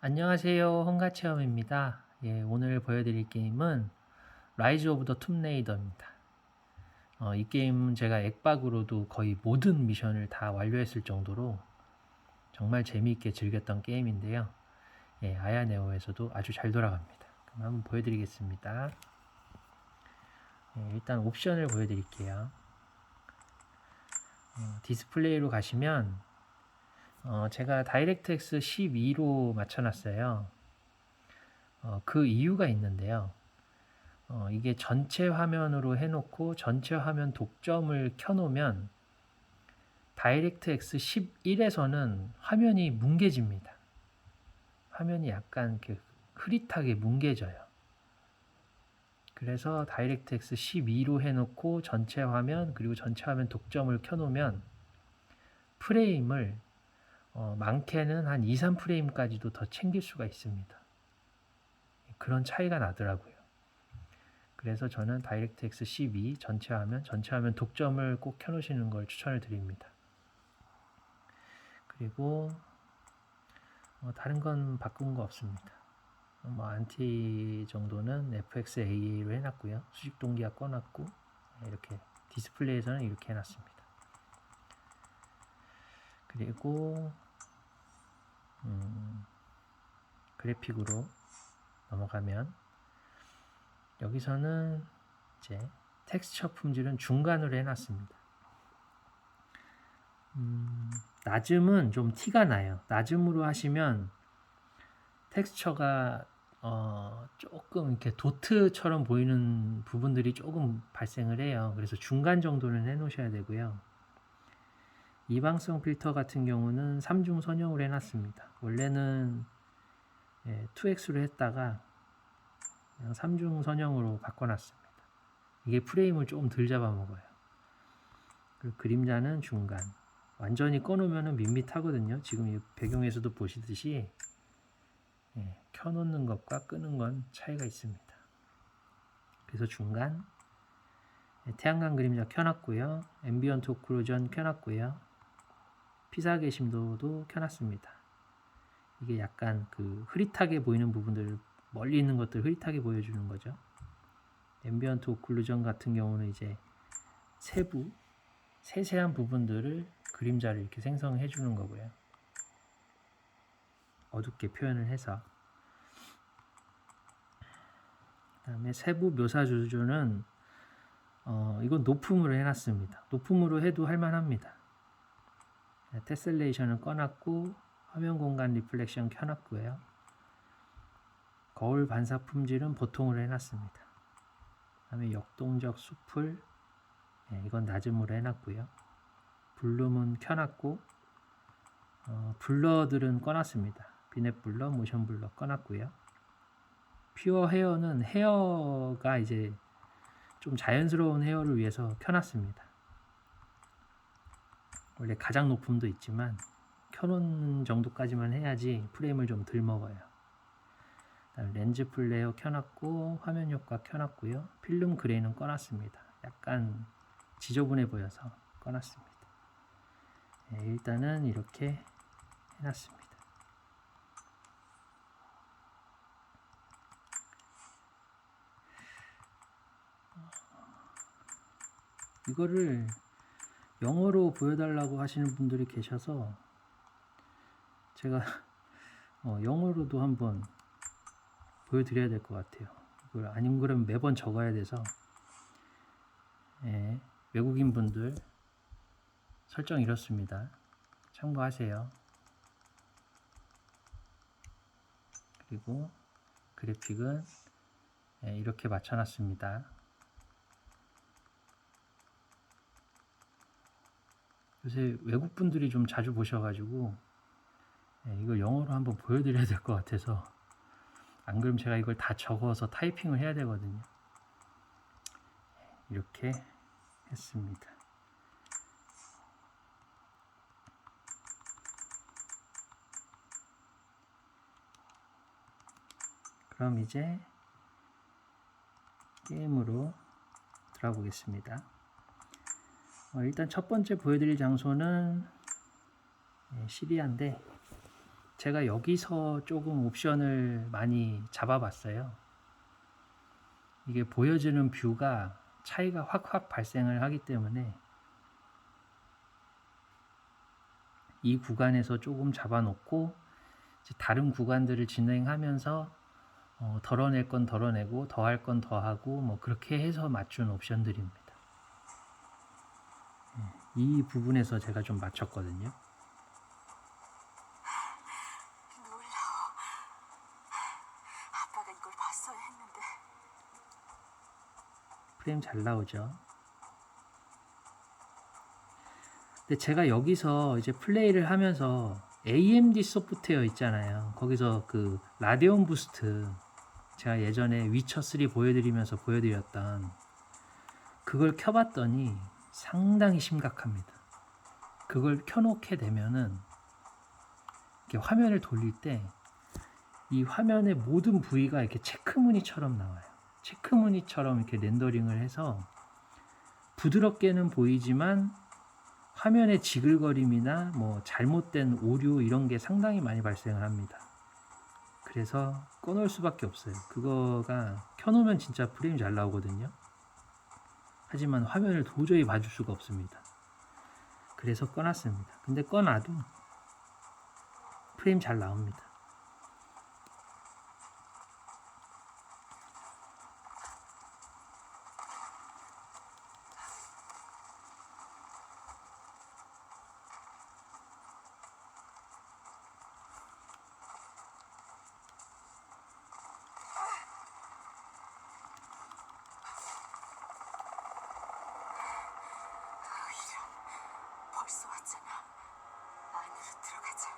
안녕하세요. 홍가체험입니다. 예, 오늘 보여드릴 게임은 라이즈 오브 더 툼레이더입니다. 어, 이 게임은 제가 액박으로도 거의 모든 미션을 다 완료했을 정도로 정말 재미있게 즐겼던 게임인데요. 예, 아야네오에서도 아주 잘 돌아갑니다. 그럼 한번 보여드리겠습니다. 예, 일단 옵션을 보여드릴게요. 어, 디스플레이로 가시면 어, 제가 다이렉트X 12로 맞춰놨어요. 어, 그 이유가 있는데요. 어, 이게 전체 화면으로 해놓고 전체 화면 독점을 켜놓으면 다이렉트X 11에서는 화면이 뭉개집니다. 화면이 약간 그 흐릿하게 뭉개져요. 그래서 다이렉트X 12로 해놓고 전체 화면 그리고 전체 화면 독점을 켜놓으면 프레임을 어, 많게는 한 2, 3프레임까지도 더 챙길 수가 있습니다. 그런 차이가 나더라고요. 그래서 저는 다이렉트X 12 전체 화면, 전체 화면 독점을 꼭 켜놓으시는 걸 추천을 드립니다. 그리고 어, 다른 건 바꾼 거 없습니다. 어, 뭐 안티 정도는 FXAA로 해놨고요. 수직 동기화 꺼놨고 이렇게 디스플레이에서는 이렇게 해놨습니다. 그리고 음, 그래픽으로 넘어가면 여기서는 이제 텍스처 품질은 중간으로 해놨습니다. 음, 낮음은 좀 티가 나요. 낮음으로 하시면 텍스처가 어, 조금 이렇게 도트처럼 보이는 부분들이 조금 발생을 해요. 그래서 중간 정도는 해놓으셔야 되고요. 이방성 필터 같은 경우는 3중 선형을 해놨습니다. 원래는 2x로 했다가 그냥 3중 선형으로 바꿔놨습니다. 이게 프레임을 조금 덜 잡아먹어요. 그리고 그림자는 중간. 완전히 꺼놓으면 밋밋하거든요. 지금 이 배경에서도 보시듯이 예, 켜놓는 것과 끄는 건 차이가 있습니다. 그래서 중간 예, 태양광 그림자 켜놨고요. 앰비언트 오클루전 켜놨고요. 피사 게심도도 켜놨습니다. 이게 약간 그 흐릿하게 보이는 부분들 멀리 있는 것들 흐릿하게 보여주는 거죠. 앰비언트 오클루전 같은 경우는 이제 세부 세세한 부분들을 그림자를 이렇게 생성해 주는 거고요. 어둡게 표현을 해서 그다음에 세부 묘사 주조는 어, 이건 높음으로 해놨습니다. 높음으로 해도 할만합니다. 테셀레이션은 꺼놨고 화면 공간 리플렉션 켜놨고요. 거울 반사 품질은 보통으로 해놨습니다. 다음에 역동적 수풀 네, 이건 낮음으로 해놨고요. 블룸은 켜놨고 어, 블러들은 꺼놨습니다. 비넷 블러, 모션 블러 꺼놨고요. 퓨어 헤어는 헤어가 이제 좀 자연스러운 헤어를 위해서 켜놨습니다. 원래 가장 높음도 있지만 켜놓는 정도까지만 해야지 프레임을 좀 덜 먹어요. 렌즈 플레이어 켜놨고 화면 효과 켜놨고요. 필름 그레이는 꺼놨습니다. 약간 지저분해 보여서 꺼놨습니다. 네, 일단은 이렇게 해놨습니다. 이거를 영어로 보여달라고 하시는 분들이 계셔서 제가 어, 영어로도 한번 보여드려야 될 것 같아요. 이걸 아닌 그러면 매번 적어야 돼서 예, 외국인 분들 설정 이렇습니다. 참고하세요. 그리고 그래픽은 예, 이렇게 맞춰놨습니다. 요새 외국 분들이 좀 자주 보셔가지고 예, 이걸 영어로 한번 보여드려야 될 것 같아서 안 그러면 제가 이걸 다 적어서 타이핑을 해야 되거든요. 이렇게 했습니다. 그럼 이제 게임으로 들어가 보겠습니다. 어, 일단 첫 번째 보여드릴 장소는 네, 시리아인데 제가 여기서 조금 옵션을 많이 잡아봤어요. 이게 보여주는 뷰가 차이가 확확 발생을 하기 때문에 이 구간에서 조금 잡아놓고 다른 구간들을 진행하면서 어, 덜어낼 건 덜어내고 더할 건 더하고 뭐 그렇게 해서 맞춘 옵션들입니다. 예, 이 부분에서 제가 좀 맞췄거든요. 놀라워. 아빠가 이걸 봤어야 했는데. 프레임 잘 나오죠. 근데 제가 여기서 이제 플레이를 하면서 AMD 소프트웨어 있잖아요. 거기서 그 라데온 부스트 제가 예전에 위쳐 3 보여드리면서 보여드렸던 그걸 켜봤더니 상당히 심각합니다. 그걸 켜놓게 되면은 화면을 돌릴 때 이 화면의 모든 부위가 이렇게 체크무늬처럼 나와요. 체크무늬처럼 이렇게 렌더링을 해서 부드럽게는 보이지만 화면의 지글거림이나 뭐 잘못된 오류 이런 게 상당히 많이 발생을 합니다. 그래서 꺼놓을 수밖에 없어요. 그거가 켜놓으면 진짜 프레임 잘 나오거든요. 하지만 화면을 도저히 봐줄 수가 없습니다. 그래서 꺼놨습니다. 근데 꺼놔도 프레임 잘 나옵니다. 벌써 왔잖아. 안으로 들어가자.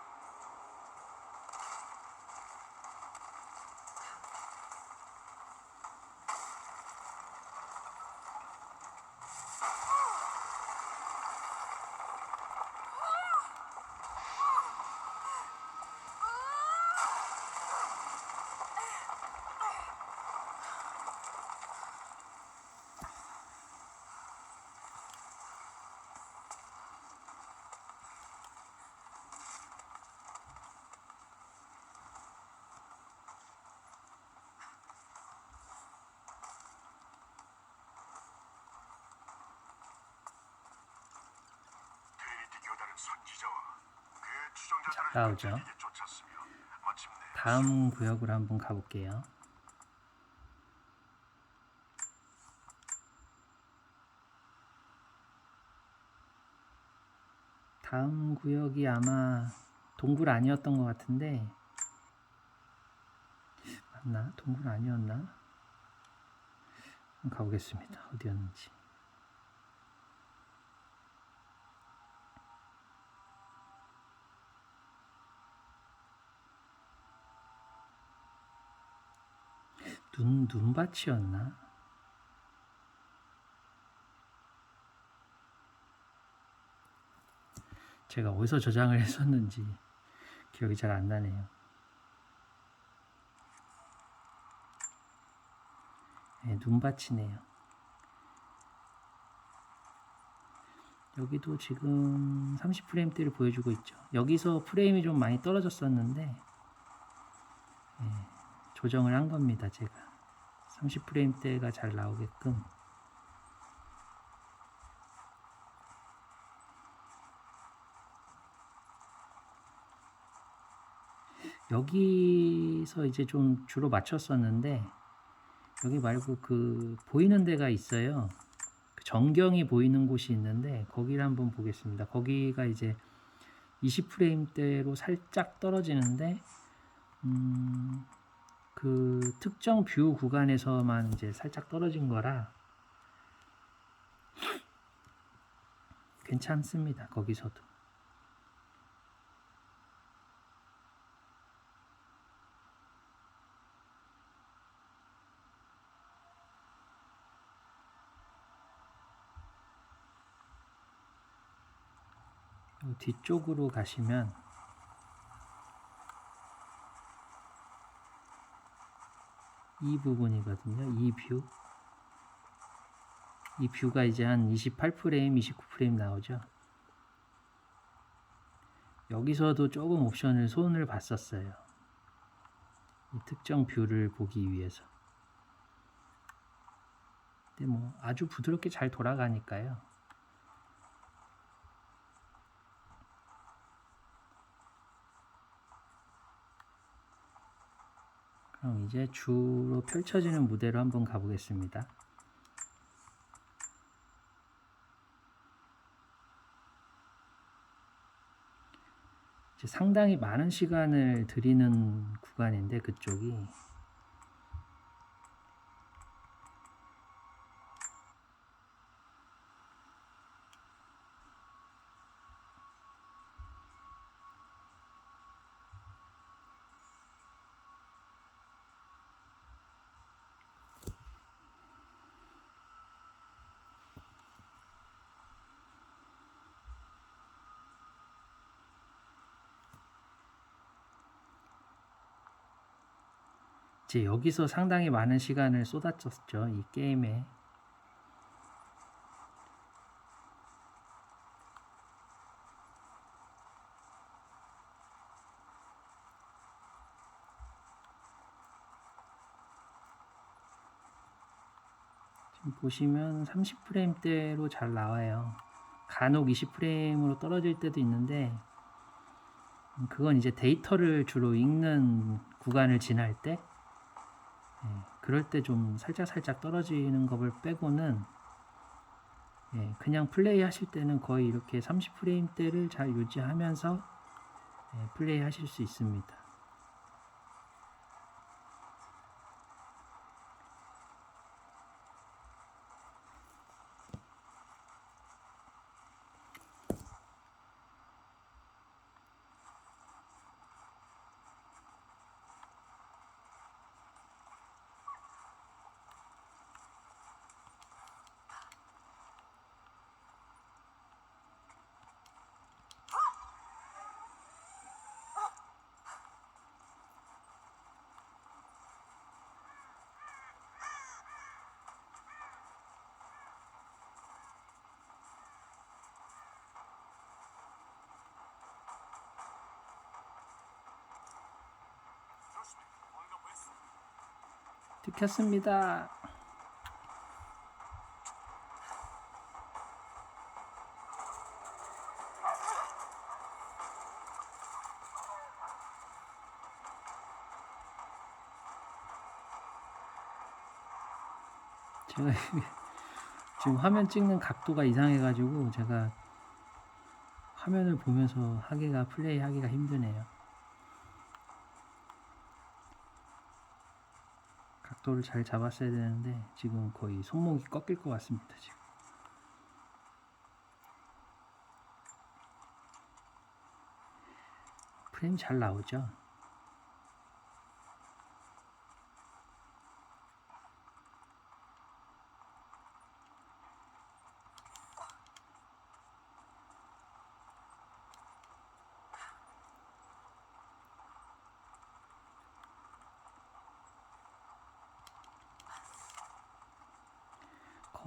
트리니티 교단은 선지자와 그의 추종자들을 나오죠. 다음 구역으로 한번 가볼게요. 다음 구역이 아마 동굴 아니었던 것 같은데 맞나? 동굴 아니었나? 가보겠습니다. 어디였는지. 눈 눈밭이었나? 제가 어디서 저장을 했었는지 기억이 잘 안 나네요. 네, 눈밭이네요. 여기도 지금 30프레임대를 보여주고 있죠. 여기서 프레임이 좀 많이 떨어졌었는데 예, 조정을 한 겁니다. 제가 30프레임대가 잘 나오게끔 여기서 이제 좀 주로 맞췄었는데 여기 말고 그 보이는 데가 있어요. 그 전경이 보이는 곳이 있는데 거기를 한번 보겠습니다. 거기가 이제 20프레임대로 살짝 떨어지는데 음, 그 특정 뷰 구간에서만 이제 살짝 떨어진 거라 괜찮습니다. 거기서도. 요 뒤쪽으로 가시면 이 부분이거든요. 이 뷰. 이 뷰가 이제 한 28프레임, 29프레임 나오죠. 여기서도 조금 옵션을 손을 봤었어요. 이 특정 뷰를 보기 위해서. 근데 뭐 아주 부드럽게 잘 돌아가니까요. 그럼 이제 주로 펼쳐지는 무대로 한번 가보겠습니다. 상당히 많은 시간을 들이는 구간인데 그쪽이 이제 여기서 상당히 많은 시간을 쏟았었죠 이 게임에. 지금 보시면 30프레임대로 잘 나와요. 간혹 20프레임으로 떨어질 때도 있는데 음, 그건 이제 데이터를 주로 읽는 구간을 지날 때 예, 그럴 때 좀 살짝 살짝 떨어지는 것을 빼고는 예, 그냥 플레이 하실 때는 거의 이렇게 30프레임대를 잘 유지하면서 예, 플레이 하실 수 있습니다. 들켰습니다. 제가 지금 화면 찍는 각도가 이상해가지고 제가 화면을 보면서 하기가 플레이 하기가 힘드네요. 각도를 잘 잡았어야 되는데 지금 거의 손목이 꺾일 것 같습니다. 지금. 프레임 잘 나오죠?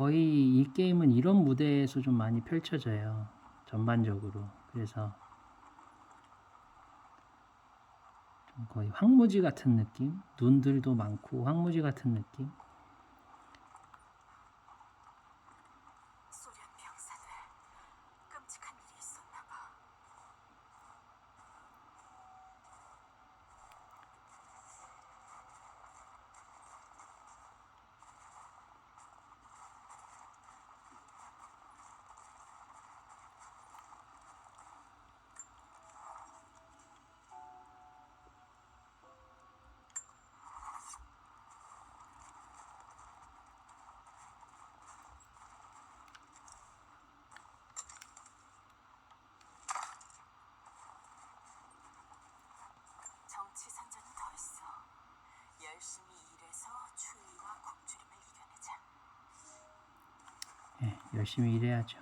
거의 이 게임은 이런 무대에서 좀 많이 펼쳐져요. 전반적으로. 그래서 좀 거의 황무지 같은 느낌? 눈들도 많고 황무지 같은 느낌? 예, 열심히 일해야죠.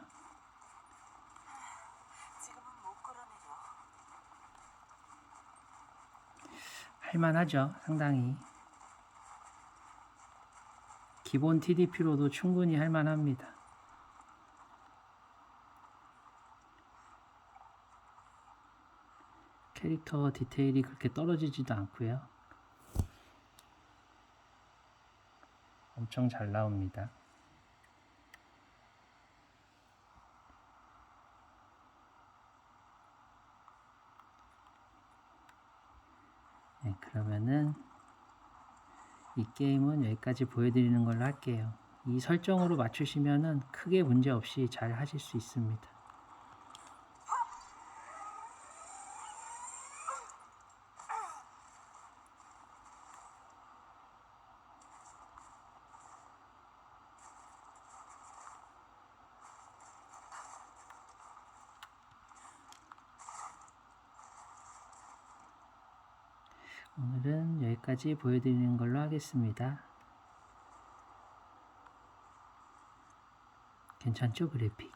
할만하죠. 상당히. 기본 TDP로도 충분히 할만합니다. 캐릭터 디테일이 그렇게 떨어지지도 않고요. 엄청 잘 나옵니다. 네, 그러면은 이 게임은 여기까지 보여드리는 걸로 할게요. 이 설정으로 맞추시면은 크게 문제 없이 잘 하실 수 있습니다. 오늘은 여기까지 보여드리는 걸로 하겠습니다. 괜찮죠, 그래픽?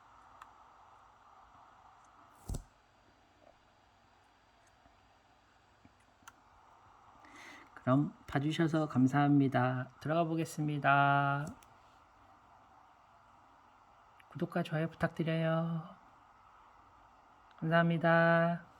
그럼 봐주셔서 감사합니다. 들어가 보겠습니다. 구독과 좋아요 부탁드려요. 감사합니다.